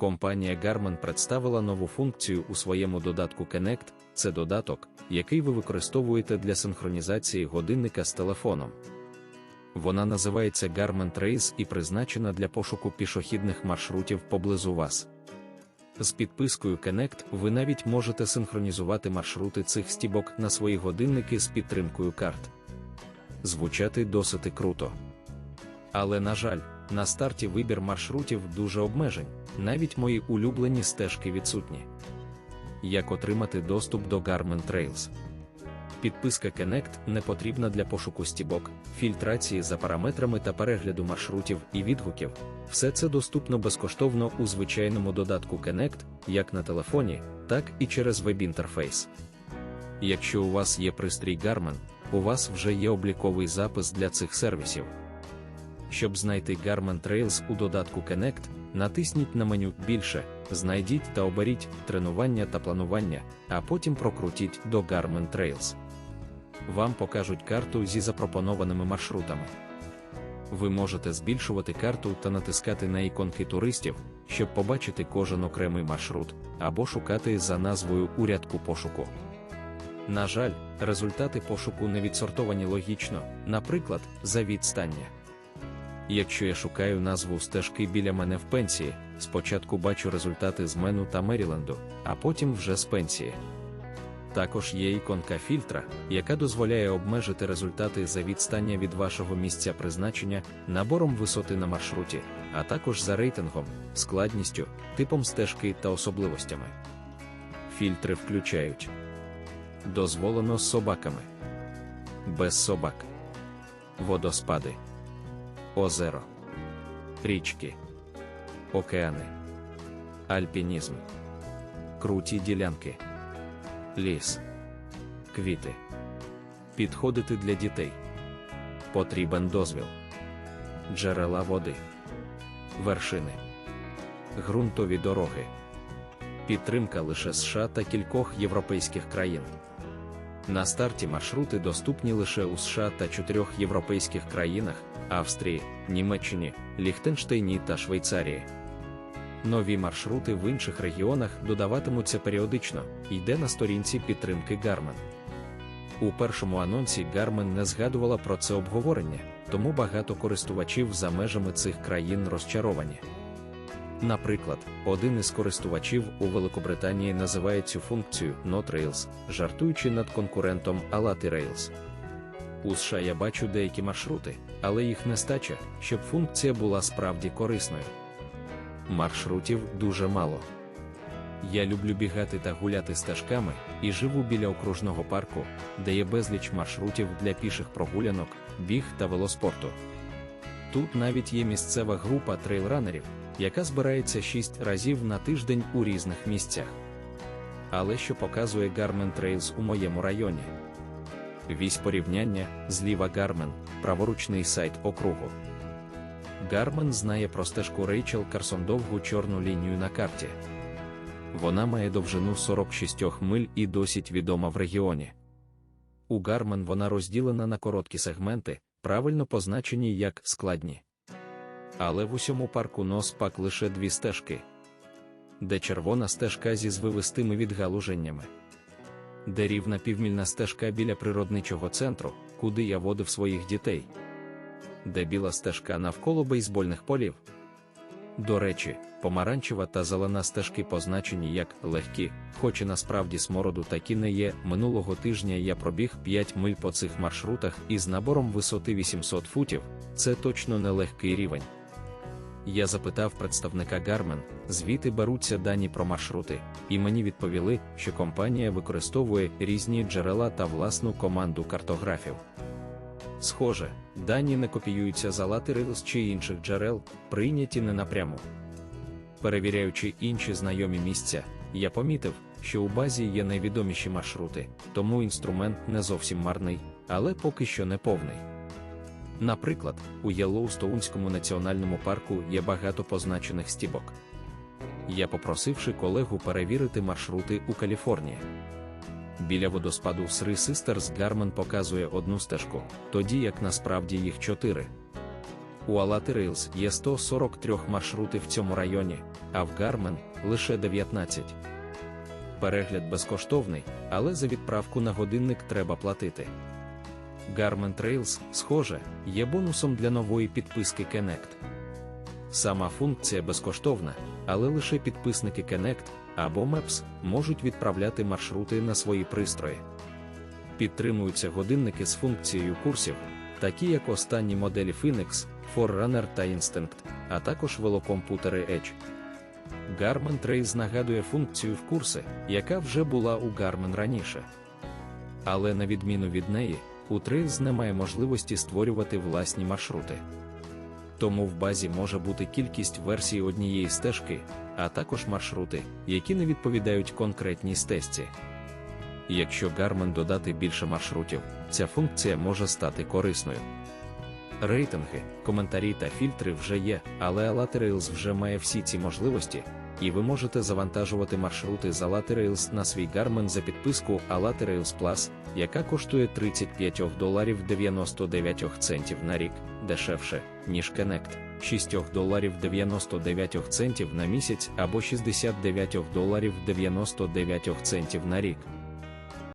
Компанія Garmin представила нову функцію у своєму додатку Connect. Це додаток, який ви використовуєте для синхронізації годинника з телефоном. Вона називається Garmin Trace і призначена для пошуку пішохідних маршрутів поблизу вас. З підпискою Connect ви навіть можете синхронізувати маршрути цих стібок на свої годинники з підтримкою карт. Звучати досить круто. Але, на жаль, на старті вибір маршрутів дуже обмежень, навіть мої улюблені стежки відсутні. Як отримати доступ до Garmin Trails? Підписка Connect не потрібна для пошуку стібок, фільтрації за параметрами та перегляду маршрутів і відгуків. Все це доступно безкоштовно у звичайному додатку Connect, як на телефоні, так і через веб-інтерфейс. Якщо у вас є пристрій Garmin, у вас вже є обліковий запис для цих сервісів. Щоб знайти Garmin Trails у додатку Connect, натисніть на меню Більше, знайдіть та оберіть тренування та планування, а потім прокрутіть до Garmin Trails. Вам покажуть карту зі запропонованими маршрутами. Ви можете збільшувати карту та натискати на іконки туристів, щоб побачити кожен окремий маршрут, або шукати за назвою у рядку пошуку. На жаль, результати пошуку не відсортовані логічно, наприклад, за відстання. Якщо я шукаю назву стежки біля мене в пенсії, спочатку бачу результати з Мену та Меріленду, а потім вже з пенсії. Також є іконка фільтра, яка дозволяє обмежити результати за відстання від вашого місця призначення, набором висоти на маршруті, а також за рейтингом, складністю, типом стежки та особливостями. Фільтри включають дозволено з собаками, без собак, водоспади, озеро, річки, океани, альпінізм, круті ділянки ліс, квіти. Підходити для дітей. Потрібен дозвіл, джерела води, вершини, ґрунтові дороги, підтримка лише США та кількох європейських країн. На старті маршрути доступні лише у США та чотирьох європейських країнах Австрії, Німеччині, Ліхтенштейні та Швейцарії. Нові маршрути в інших регіонах додаватимуться періодично, йде на сторінці підтримки Garmin. У першому анонсі Garmin не згадувала про це обговорення, тому багато користувачів за межами цих країн розчаровані. Наприклад, один із користувачів у Великобританії називає цю функцію NotRails, жартуючи над конкурентом Alati Rails. У США я бачу деякі маршрути, але їх нестача, щоб функція була справді корисною маршрутів дуже мало. Я люблю бігати та гуляти стежками і живу біля окружного парку, де є безліч маршрутів для піших прогулянок, біг та велоспорту. Тут навіть є місцева група трейлранерів, яка збирається 6 разів на тиждень у різних місцях. Але що показує Garmin Trails у моєму районі? Вісь порівняння, зліва Garmin, праворучний сайт округу. Гарман знає про стежку Рейчел Карсон довгу чорну лінію на карті. Вона має довжину 46 миль і досить відома в регіоні. У Гарман вона розділена на короткі сегменти, правильно позначені як складні. Але в усьому парку Носпак лише дві стежки, де червона стежка зі звивистими відгалуженнями, де рівна півмільна стежка біля природничого центру, куди я водив своїх дітей де біла стежка навколо бейсбольних полів. До речі, помаранчева та зелена стежки позначені як легкі, хоч і насправді смороду такі не є. Минулого тижня я пробіг 5 миль по цих маршрутах із набором висоти 800 футів, це точно не легкий рівень. Я запитав представника Garmin, звідти беруться дані про маршрути, і мені відповіли, що компанія використовує різні джерела та власну команду картографів. Схоже, дані не копіюються за Laterals чи інших джерел, прийняті не напряму. Перевіряючи інші знайомі місця, я помітив, що у базі є найвідоміші маршрути, тому інструмент не зовсім марний, але поки що не повний. Наприклад, у Єлоустоунському національному парку є багато позначених стібок. Я попросивши колегу перевірити маршрути у Каліфорнії біля водоспаду Сри Систерс Гармен показує одну стежку, тоді як насправді їх чотири. У Alati Rails є 143 маршрути в цьому районі, а в Garmin – лише 19. Перегляд безкоштовний, але за відправку на годинник треба платити. Garmin Trails, схоже, є бонусом для нової підписки Connect. Сама функція безкоштовна, але лише підписники Connect або Maps можуть відправляти маршрути на свої пристрої. Підтримуються годинники з функцією курсів, такі як останні моделі Phoenix, Forerunner та Instinct, а також велокомпутери Edge. Garmin Trace нагадує функцію в курси, яка вже була у Garmin раніше. Але на відміну від неї, у Trace немає можливості створювати власні маршрути. Тому в базі може бути кількість версій однієї стежки, а також маршрути, які не відповідають конкретній стежці. Якщо Garmin додати більше маршрутів, ця функція може стати корисною. Рейтинги, коментарі та фільтри вже є, але Alaterrails вже має всі ці можливості, і ви можете завантажувати маршрути з Alaterrails на свій Garmin за підписку Alaterrails Plus, яка коштує 35 доларів 99 центів на рік, дешевше, ніж Connect, 6 доларів 99 центів на місяць або 69 доларів 99 центів на рік.